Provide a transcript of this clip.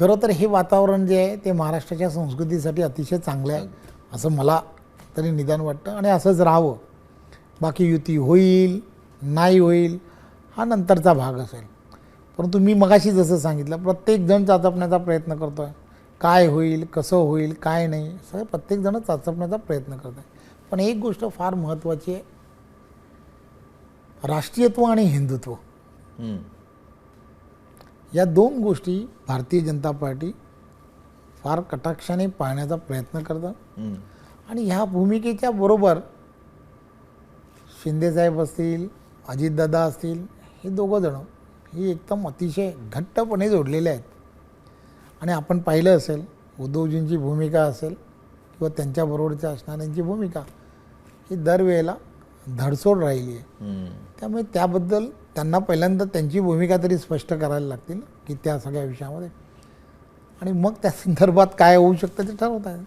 खरं तर हे वातावरण जे आहे ते महाराष्ट्राच्या संस्कृतीसाठी अतिशय चांगलं आहे असं मला तरी निदान वाटतं. आणि असंच राहावं. बाकी युती होईल नाही होईल हा नंतरचा भाग असेल. परंतु मी मगाशी जसं सांगितलं प्रत्येकजण चाचपण्याचा प्रयत्न करतो आहे काय होईल कसं होईल काय नाही सगळं प्रत्येकजण चाचपण्याचा प्रयत्न करत आहे पण एक गोष्ट फार महत्त्वाची आहे. राष्ट्रीयत्व आणि हिंदुत्व. या दोन गोष्टी भारतीय जनता पार्टी फार कटाक्षाने पाहण्याचा प्रयत्न करतं हम्म. आणि ह्या भूमिकेच्या बरोबर शिंदेसाहेब असतील अजितदादा असतील हे दोघं जणं ही एकदम अतिशय घट्टपणे जोडलेले आहेत आणि आपण पाहिलं असेल उद्धवजींची भूमिका असेल किंवा त्यांच्याबरोबरच्या असणाऱ्यांची भूमिका ही दरवेळेला धडसोड राहिली आहे. त्यामुळे त्याबद्दल त्यांना पहिल्यांदा त्यांची भूमिका तरी स्पष्ट करायला लागतील की त्या सगळ्या विषयामध्ये. आणि मग त्या संदर्भात काय होऊ शकतं ते ठरवत आहे